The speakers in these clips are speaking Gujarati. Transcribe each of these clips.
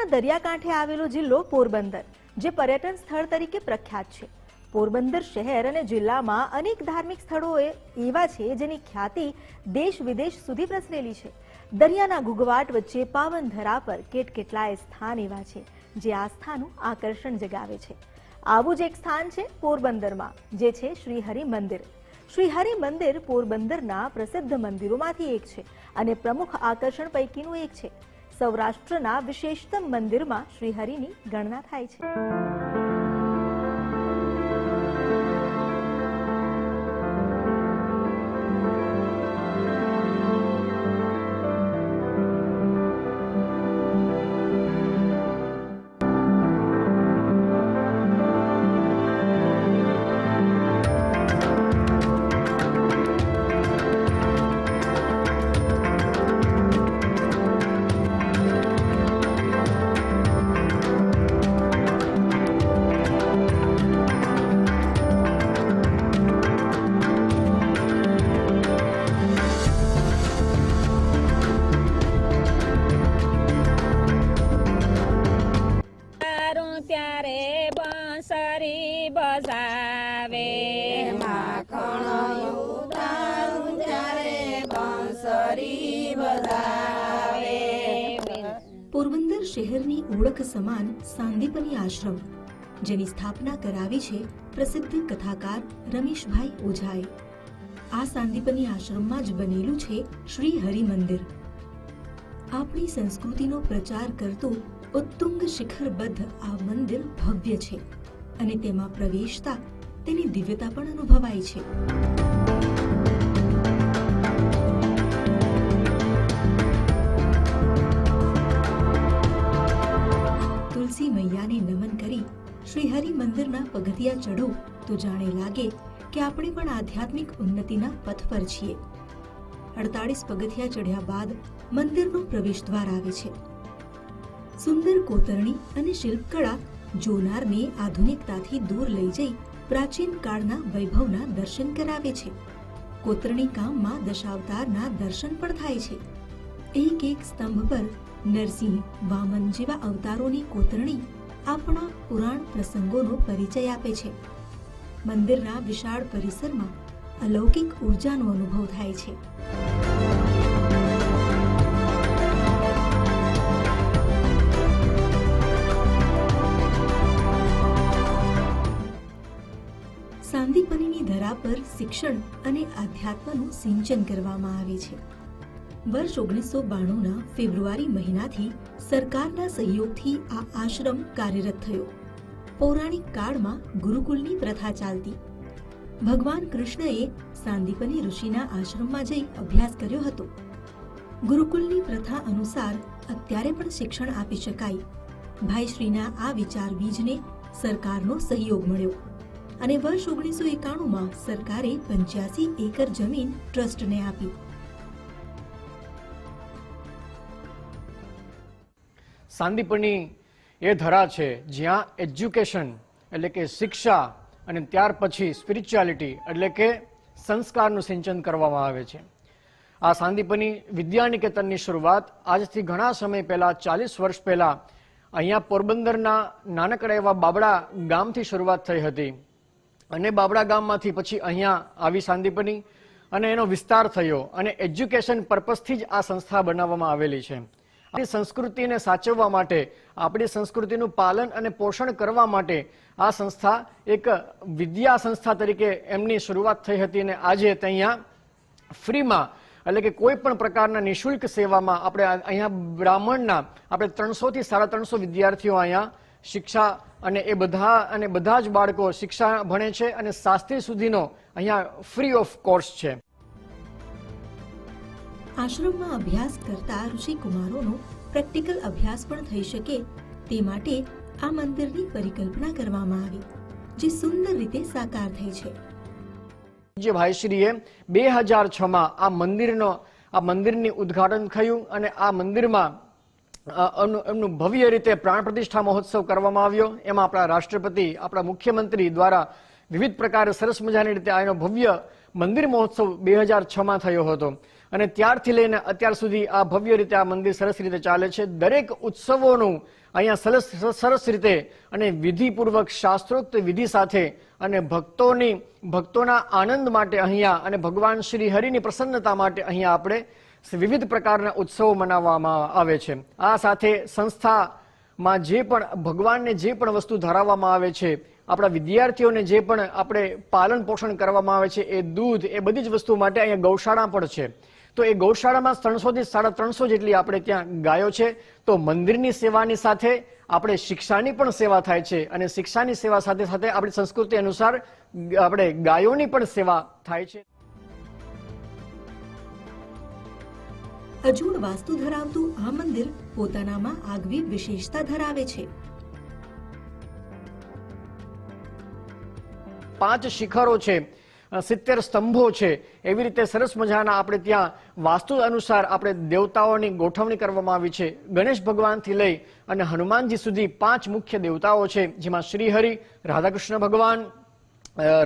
ગુજરાતના દરિયાકાંઠે આવેલો જિલ્લો પોરબંદર, જે પર્યટન સ્થળ તરીકે પ્રખ્યાત છે. પોરબંદર શહેર અને જિલ્લામાં અનેક ધાર્મિક સ્થળોએ એવા છે જેની ખ્યાતિ દેશ વિદેશ સુધી પ્રસરેલી છે. દરિયાના ઘૂઘવાટ વચ્ચે પાવન ધરા પર કેટકેટલાય સ્થાન એવા છે, જે આસ્થાનું આકર્ષણ જગાવે છે. આવું જ એક સ્થાન છે પોરબંદરમાં, જે છે શ્રી હરિ મંદિર. શ્રી હરિ મંદિર પોરબંદરના પ્રસિદ્ધ મંદિરોમાંથી એક છે અને પ્રમુખ આકર્ષણ પૈકીનું એક છે. સૌરાષ્ટ્રના વિશેષતમ મંદિરમાં શ્રીહરિની ગણના થાય છે. બંસરી બજાવે. પોરબંદર શહેરની ઓળખ સમાન સાંદીપની આશ્રમ, જેની સ્થાપના કરાવી છે પ્રસિદ્ધ કથાકાર રમેશભાઈ ઓઝાએ. આ સાંદીપની આશ્રમમાં જ બનેલું છે શ્રી હરિ મંદિર આપણી સંસ્કૃતિનો પ્રચાર કરતું ઉત્તુંગ શિખરબદ્ધ આ મંદિર ભવ્ય છે. અને તેમાં પ્રવેશતા તેની દિવ્યતા પણ અનુભવાય છે. તુલસી મૈયાને નમન કરી શ્રી હરિ મંદિરના પગથિયા ચઢો તો જાણે લાગે કે આપણે પણ આધ્યાત્મિક ઉન્નતિના પથ પર છીએ. અડતાળીસ પગથિયા ચઢ્યા બાદ મંદિરનો પ્રવેશ દ્વાર આવે છે. સુંદર કોતરણી અને શિલ્પકળા જોનારને આધુનિકતાથી દૂર લઈ જઈ પ્રાચીન કાળના વૈભવના દર્શન કરાવે છે. કોતરણી કામમાં દશાવતારના દર્શન પણ થાય છે. એક એક સ્તંભ પર નરસિંહ, વામન જેવા અવતારોની કોતરણી આપણા પુરાણ પ્રસંગોનો પરિચય આપે છે. મંદિરના વિશાળ પરિસરમાં અલૌકિક ઉર્જાનો અનુભવ થાય છે. સાંદીપનીની ધરા પર શિક્ષણ અને આધ્યાત્મનું સિંચન કરવામાં આવે છે. વર્ષ ઓગણીસો બાણુંના ફેબ્રુઆરી મહિનાથી સરકારના સહયોગથી આ આશ્રમ કાર્યરત થયો. પૌરાણિક કાળમાં ગુરુકુલની પ્રથા ચાલતી. ભગવાન કૃષ્ણએ સાંદીપની ઋષિના આશ્રમમાં જઈ અભ્યાસ કર્યો હતો. ગુરુકુલની પ્રથા અનુસાર અત્યારે પણ શિક્ષણ આપી શકાય. ભાઈશ્રીના આ વિચાર બીજને સરકારનો સહયોગ મળ્યો. અને વર્ષ ઓગણીસો એકાણુંમાં સરકારે પંચ્યાસી એકર જમીન ટ્રસ્ટને આપી. સાંદીપની એ ધરા છે, જ્યાં એજ્યુકેશન એટલે કે શિક્ષા અને ત્યાર પછી સ્પિરિચ્યુઆલિટી એટલે કે સંસ્કારનું સિંચન કરવામાં આવે છે. આ સાંદીપની વિદ્યાનિકેતનની શરૂઆત આજથી ઘણા સમય પહેલાં, ચાલીસ વર્ષ પહેલાં, અહીંયા પોરબંદરના નાનકડા એવા બાબડા ગામથી શરૂઆત થઈ હતી. અને બાબડા ગામમાંથી પછી અહીંયા આવી સાંદીપની અને એનો વિસ્તાર થયો અને એજ્યુકેશન પર્પઝથી જ આ સંસ્થા બનાવવામાં આવેલી છે. આપણી સંસ્કૃતિને સાચવવા માટે, આપણી સંસ્કૃતિનું પાલન અને પોષણ કરવા માટે આ સંસ્થા એક વિદ્યા સંસ્થા તરીકે એમની શરૂઆત થઈ હતી અને આજે ત્યાં ફ્રીમાં એટલે કે કોઈ પણ પ્રકારના નિઃશુલ્ક સેવામાં આપણે અહીંયા બ્રાહ્મણના આપણે ત્રણસોથી સાડા ત્રણસો વિદ્યાર્થીઓ અહીંયા શિક્ષા અને એ બધા અને બધા જ બાળકો શિક્ષા ભણે છે અને શાસ્ત્રી સુધીનો અહીંયા ફ્રી ઓફ કોર્સ છે. આશ્રમમાં અભ્યાસ કરતા ઋષિકુમારોનો પ્રેક્ટિકલ અભ્યાસ પણ થઈ શકે તે માટે આ મંદિરની પરિકલ્પના કરવામાં આવી જે સુંદર રીતે સાકાર થઈ છે. જે ભાઈશ્રીએ બે હજાર છમાં આ મંદિરનો આ મંદિરની ઉદ્ઘાટન થયું અને આ મંદિરમાં એમનું ભવ્ય રીતે પ્રાણ પ્રતિષ્ઠા મહોત્સવ કરવામાં આવ્યો. એમાં આપણા રાષ્ટ્રપતિ, આપણા મુખ્યમંત્રી દ્વારા વિવિધ પ્રકારે સરસ મજાની રીતે આનો ભવ્ય મંદિર મહોત્સવ બે હજાર છમાં થયો હતો. અને ત્યારથી લઈને અત્યાર સુધી આ ભવ્ય રીતે આ મંદિર સરસ રીતે ચાલે છે. દરેક ઉત્સવોનું અહીંયા સરસ સરસ રીતે અને વિધિપૂર્વક શાસ્ત્રોક્ત વિધિ સાથે અને ભક્તોની, ભક્તોના આનંદ માટે અહીંયા અને ભગવાન શ્રી હરિની પ્રસન્નતા માટે અહીંયા આપણે વિવિધ પ્રકારના ઉત્સવો મનાવવામાં આવે છે. આ સાથે સંસ્થામાં જે પણ, ભગવાનને જે પણ વસ્તુ ધરાવવામાં આવે છે, આપણા વિદ્યાર્થીઓને જે પણ આપણે પાલન પોષણ કરવામાં આવે છે, એ દૂધ, એ બધી જ વસ્તુ માટે અહીંયા ગૌશાળા પણ છે. તો એ ગૌશાળામાં ત્રણસોથી સાડા ત્રણસો જેટલી આપણે ત્યાં ગાયો છે. તો મંદિરની સેવાની સાથે આપણે શિક્ષાની પણ સેવા થાય છે અને શિક્ષાની સેવા સાથે સાથે આપણી સંસ્કૃતિ અનુસાર આપણે ગાયોની પણ સેવા થાય છે. અજોડ વાસ્તુ ધરાવતું આ મંદિર પોતાનામાં આગવી વિશેષતા ધરાવે છે. પાંચ શિખરો છે સિત્તેર સ્તંભો છે. એવી રીતે સરસ મજાના આપણે ત્યાં વાસ્તુ અનુસાર આપણે દેવતાઓની ગોઠવણી કરવામાં આવી છે. ગણેશ ભગવાનથી લઈ અને હનુમાનજી સુધી પાંચ મુખ્ય દેવતાઓ છે, જેમાં શ્રીહરિ, રાધાકૃષ્ણ ભગવાન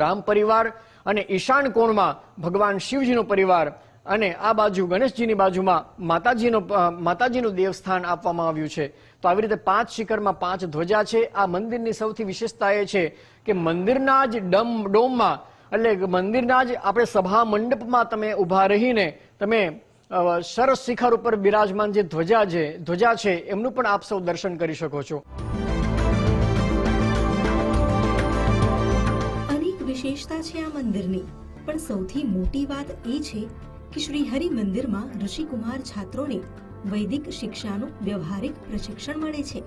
રામ પરિવાર અને ઈશાન કોણમાં ભગવાન શિવજીનો પરિવાર અને આ બાજુ, ગણેશજીની બાજુમાં માતાજીનો માતાજીનું દેવસ્થાન આપવામાં આવ્યું છે. તો આવી રીતે પાંચ શિખરમાં પાંચ ધ્વજા છે. આ મંદિરની સૌથી વિશેષતા એ છે કે મંદિરના જ ડમ, ડોમમાં, એટલે મંદિરના જ આપણે સભા મંડપમાં તમે ઊભા રહીને તમે સરસ શિખર ઉપર બિરાજમાન જે ધ્વજા છે ધ્વજા છે, એમનું પણ આપ સૌ દર્શન કરી શકો છો. વિશેષતા છે આ મંદિરની. પણ સૌથી મોટી વાત એ છે કે શ્રી હરિ મંદિરમાં ઋષિકુમાર છાત્રોને વૈદિક શિક્ષાનું વ્યવહારિક પ્રશિક્ષણ મળે છે.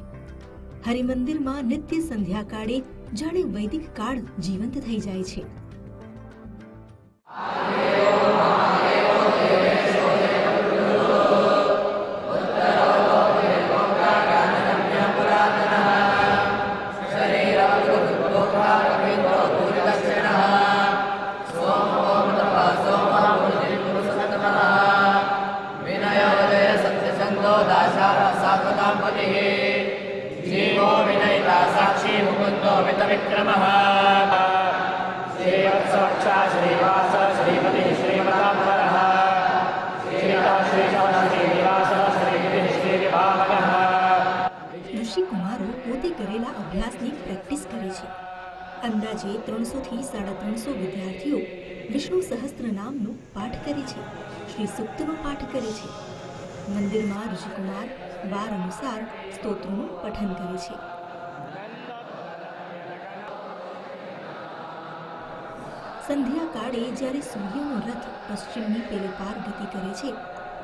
હરિમંદિરમાં નિત્ય સંધ્યાકાળે જાણે વૈદિક કાળ જીવંત થઈ જાય છે. साक्षी मुकुन्दो मितविक्रमः श्रीवत्सवक्षा श्रीवास श्रीपतिः श्रीमताम्बरः श्रीता श्रीशः श्रीनिवास श्रीगिरिः श्रीविभावकः ઋષિકુમારો પોતે કરેલા અભ્યાસની પ્રેક્ટિસ કરે છે અંદાજે ત્રણસો થી સાડા ત્રણસો વિદ્યાર્થીઓ વિષ્ણુ સહસ્ત્ર નામનો પાઠ કરે છે શ્રી સુક્તનો પાઠ કરે છે મંદિરમાં ઋષિકુમાર વાર અનુસાર સ્તોત્રોનું પઠન કરે છે સંધ્યા કાળે જ્યારે સૂર્યનો રથ પશ્ચિમની પેલે પાર ગતિ કરે છે,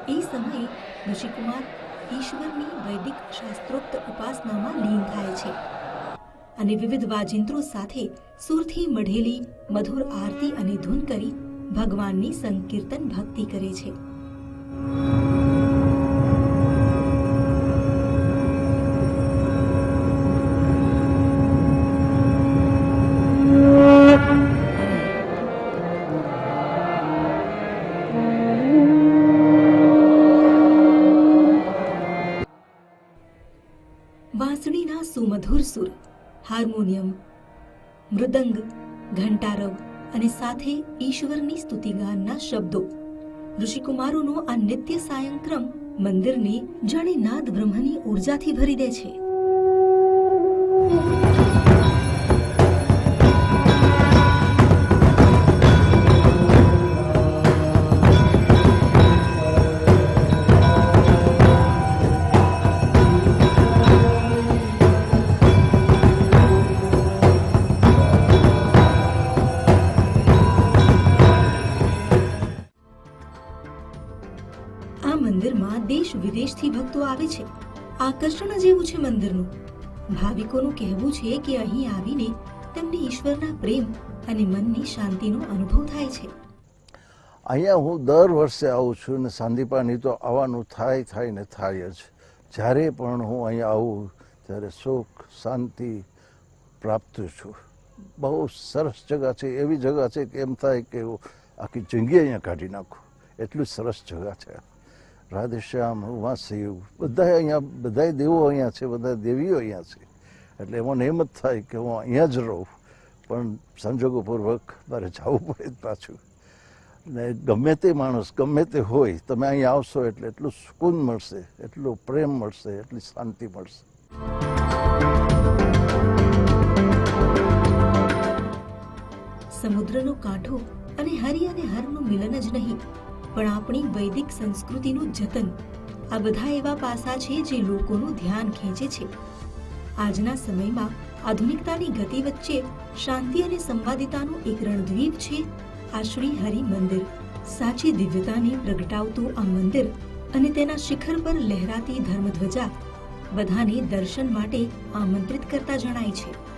એ સમયે ઋષિકુમાર ઈશ્વરની વૈદિક શાસ્ત્રોક્ત ઉપાસનામાં લીન થાય છે અને વિવિધ વાજિંત્રો સાથે સુરથી મઢેલી મધુર આરતી અને ધૂન કરી ભગવાનની સંકીર્તન ભક્તિ કરે છે. હાર્મોનિયમ, મૃદંગ, ઘંટારવ અને સાથે ઈશ્વરની સ્તુતિગાનના શબ્દો. ઋષિકુમારોનો આ નિત્ય સાયંક્રમ મંદિરને જાણે નાદ બ્રહ્મની ઉર્જાથી ભરી દે છે. ભક્તો આવે છે. આકર્ષણ જેવું છે મંદિરનું. ભાવિકોનું કહેવું છે કે અહીં આવીને તેમને ઈશ્વરના પ્રેમ અને મનની શાંતિનો અનુભવ થાય છે. અહીંયા હું દર વર્ષે આવું છું ને સાંદીપાની તો આવવાનું થાય થાય ને થાય જ. જ્યારે પણ હું અહીંયા આવું ત્યારે સુખ, શાંતિ પ્રાપ્ત છું. બહુ સરસ જગા છે, એવી જગા છે કે એમ થાય કે આખી જિંદગી અહીંયા કાઢી નાખું. એટલું સરસ જગા છે. રાધેશ્યામ ઉમાશિવ બધા અહીંયા બધા દેવો અહીંયા છે, બધા દેવીઓ અહીંયા છે. એટલે એમાં એમ થાય કે હું અહીંયા જ રહું. પણ સંજોગોપૂર્વક મારે જવું પડે જ પાછું. ને ગમે તે માણસ, ગમે તે હોય, તમે અહીં આવશો એટલે એટલું સુકૂન મળશે, એટલું પ્રેમ મળશે, એટલી શાંતિ મળશે. સમુદ્રનો કાંઠો અને હરિ અને હરનું મિલન જ નહીં. પણ આપણી વૈદિક સંસ્કૃતિનું જતન. આ બધા એવા પાસા છે જે લોકોનું ધ્યાન ખેંચે છે. આજના સમયમાં આધુનિકતાની ગતિ વચ્ચે શાંતિ અને સંવાદિતાનું એક રણદ્વીપ છે આ શ્રી હરિ મંદિર. સાચી દિવ્યતાને પ્રગટાવતું આ મંદિર અને તેના શિખર પર લહેરાતી ધર્મધ્વજા બધાને દર્શન માટે આમંત્રિત કરતા જણાય છે.